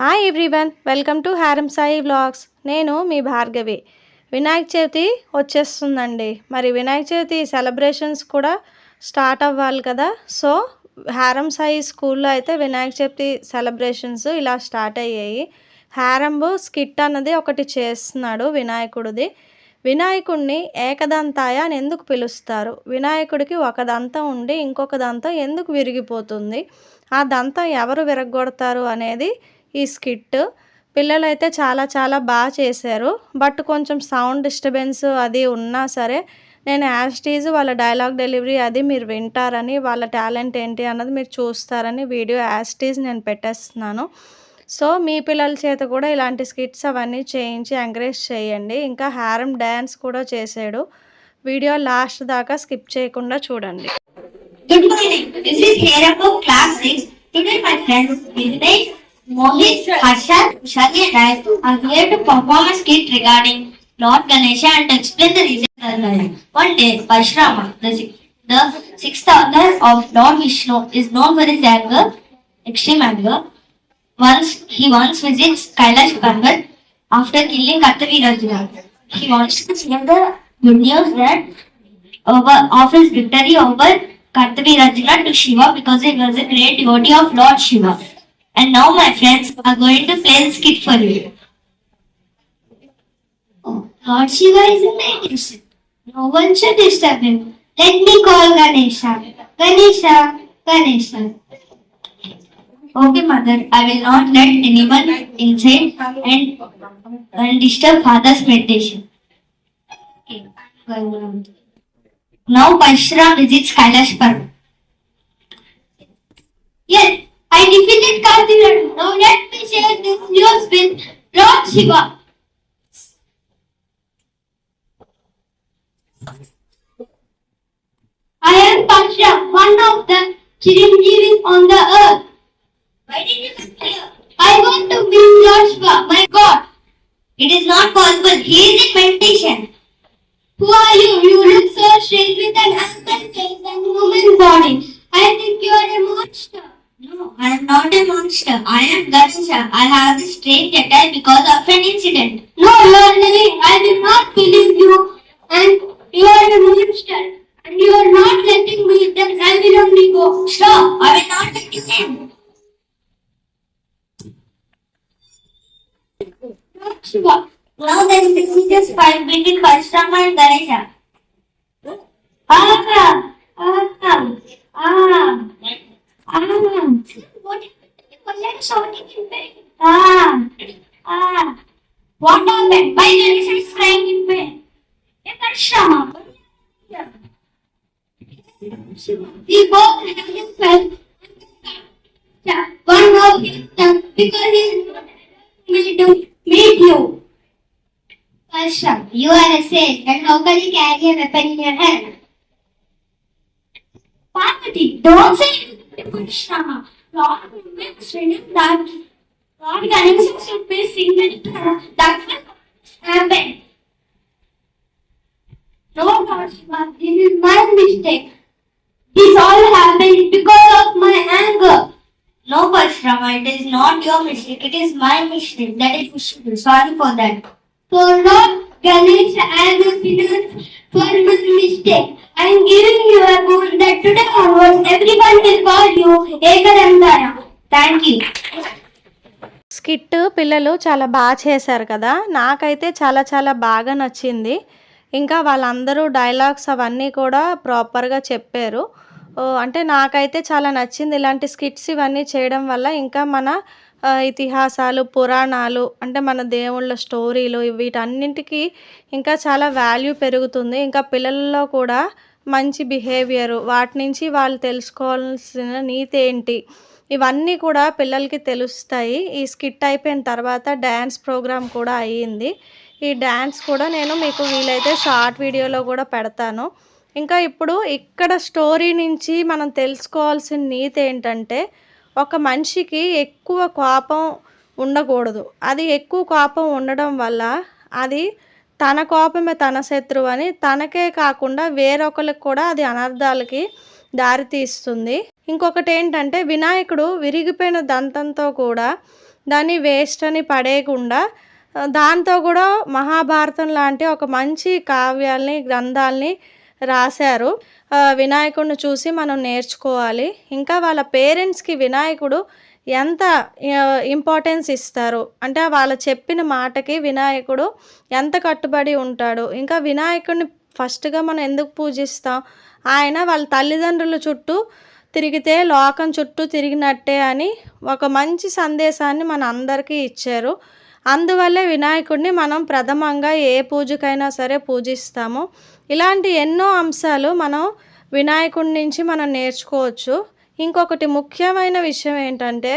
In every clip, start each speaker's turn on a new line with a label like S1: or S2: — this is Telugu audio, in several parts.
S1: హాయ్ ఎవ్రీవన్ వెల్కమ్ టు హారం సాయి బ్లాగ్స్ నేను మీ భార్గవి. వినాయక చవితి వచ్చేస్తుందండి. మరి వినాయక చవితి సెలబ్రేషన్స్ కూడా స్టార్ట్ అవ్వాలి కదా? సో హారం సాయి స్కూల్లో అయితే వినాయక చవితి సెలబ్రేషన్స్ ఇలా స్టార్ట్ అయ్యాయి. హారంబు స్కిట్ అన్నది ఒకటి చేస్తున్నాడు వినాయకుడిది. వినాయకుడిని ఏకదంతాయ అని ఎందుకు పిలుస్తారు? వినాయకుడికి ఒక దంతం ఉండి ఇంకొక దంతం ఎందుకు విరిగిపోతుంది? ఆ దంతం ఎవరు విరగొడతారు అనేది ఈ స్కిట్. పిల్లలైతే చాలా చాలా బాగా చేశారు. బట్ కొంచెం సౌండ్ డిస్టర్బెన్స్ అది ఉన్నా సరే నేను యాస్టీజ్ వాళ్ళ డైలాగ్ డెలివరీ అది మీరు వింటారని వాళ్ళ టాలెంట్ ఏంటి అన్నది మీరు చూస్తారని వీడియో యాస్టీజ్ నేను పెట్టేస్తున్నాను. సో మీ పిల్లల చేత కూడా ఇలాంటి స్కిట్స్ అవన్నీ చేయించి ఎంకరేజ్ చేయండి. ఇంకా హారం డ్యాన్స్ కూడా చేశాడు. వీడియో లాస్ట్ దాకా స్కిప్ చేయకుండా చూడండి.
S2: Good morning this is Herapo Class 6. Today my friends Vinay, Mohit, Harsha, Shali and I are here to perform a skit regarding Lord Ganesha and to explain the reason behind. One day, Pashrama, the, the sixth author of Lord Vishnu, is known for his anger, extreme anger. Once he once visits Kailash Parvat after killing Kartavirajana. He wants to share the good news that over of his victory over Kartavirajana to Shiva because he was a great devotee of Lord Shiva. And now my friends are going to play the skit for you. Oh, Lord Shiva is a magician. No one should disturb him. Let me call Ganesha. Ganesha, Ganesha. Okay, mother, I will not let anyone inside and, and disturb father's meditation. Okay. Now Parshram visits Kailash Parvat. Yes, defeated Kartiraj. Now let me share this news with Lord Shiva. I am Parshram, one of the Chiranjeevis on the earth. Why did you come here? I want to meet Lord Shiva, my God. It is not possible. He is in meditation. Who are you? You look so strange with an animal face and human body. I think you are a monster. No, I am I am Ganesha. I have this strange attack because of an incident. No, you are lying. I will not believe you. And you are a monster. And you are not letting me. Then I will only go. Stop. I will not let you in. Now there is a serious fight between and Ganesha. Subject shouting ah ah what are that by that is it's crime in pay a పరిశ్రమ We both have him fell. One of his tongue because he is not able to meet you. Parshram, you are a sage, and how can you carry a weapon in your hand? Parvati, don't say it, Parshram. Lord make straight that Lord Ganesha should be single. That will happen. No, Lord Shiva, this is my mistake. This all happened because of my anger. No, Pashrama, it is not your mistake. It is my mistake. That is Vishnu. Sorry for that. So Lord Ganesha, I am appealing for my mistake. I am giving you a rule today onwards everyone will call you Ekadantaya. Thank you.
S1: Skit పిల్లలు చాలా బాగా చేశారు కదా. నాకైతే చాలా చాలా బాగా నచ్చింది. ఇంకా వాళ్ళందరూ డైలాగ్స్ అవన్నీ కూడా ప్రాపర్గా చెప్పారు. అంటే నాకైతే చాలా నచ్చింది ఇలాంటి స్కిట్స్ ఇవన్నీ చేయడం వల్ల. ఇంకా మన ఇతిహాసాలు పురాణాలు అంటే మన దేవుళ్ళ స్టోరీలు వీటన్నింటికి ఇంకా చాలా వాల్యూ పెరుగుతుంది. ఇంకా పిల్లల్లో కూడా మంచి బిహేవియర్ వాటి నుంచి వాళ్ళు తెలుసుకోవాల్సిన నీతి ఏంటి? ఇవన్నీ కూడా పిల్లలకి తెలుస్తాయి. ఈ స్కిట్ అయిపోయిన తర్వాత డ్యాన్స్ ప్రోగ్రామ్ కూడా అయ్యింది. ఈ డ్యాన్స్ కూడా నేను మీకు వీలైతే షార్ట్ వీడియోలో కూడా పెడతాను. ఇంకా ఇప్పుడు ఇక్కడ స్టోరీ నుంచి మనం తెలుసుకోవాల్సిన నీతి ఏంటంటే ఒక మనిషికి ఎక్కువ కోపం ఉండకూడదు. అది ఎక్కువ కోపం ఉండడం వల్ల అది తన కోపమే తన శత్రువు అని తనకే కాకుండా వేరొకరికి కూడా అది అనర్థాలకి దారితీస్తుంది. ఇంకొకటి ఏంటంటే వినాయకుడు విరిగిపోయిన దంతంతో కూడా దాన్ని వేస్ట్ అని పడేయకుండా దాంతో కూడా మహాభారతం లాంటి ఒక మంచి కావ్యాల్ని గ్రంథాలని రాశారు. వినాయకుడిని చూసి మనం నేర్చుకోవాలి. ఇంకా వాళ్ళ పేరెంట్స్కి వినాయకుడు ఎంత ఇంపార్టెన్స్ ఇస్తారు? అంటే వాళ్ళ చెప్పిన మాటకి వినాయకుడు ఎంత కట్టుబడి ఉంటాడు? ఇంకా వినాయకుడిని ఫస్ట్గా మనం ఎందుకు పూజిస్తాం? ఆయన వాళ్ళ తల్లిదండ్రుల చుట్టూ తిరిగితే లోకం చుట్టూ తిరిగినట్టే అని ఒక మంచి సందేశాన్ని మన అందరికీ ఇచ్చారు. అందువల్ల వినాయకుడిని మనం ప్రథమంగా ఏ పూజకైనా సరే పూజిస్తాము. ఇలాంటి ఎన్నో అంశాలు మనం వినాయకుడి నుంచి మనం నేర్చుకోవచ్చు. ఇంకొకటి ముఖ్యమైన విషయం ఏంటంటే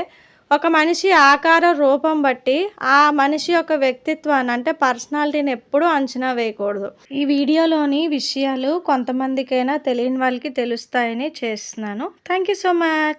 S1: ఒక మనిషి ఆకార రూపం బట్టి ఆ మనిషి యొక్క వ్యక్తిత్వాన్ని అంటే పర్సనాలిటీని ఎప్పుడూ అంచనా వేయకూడదు. ఈ వీడియోలోని విషయాలు కొంతమందికైనా తెలియని వాళ్ళకి తెలుస్తాయని చేస్తున్నాను. Thank you so much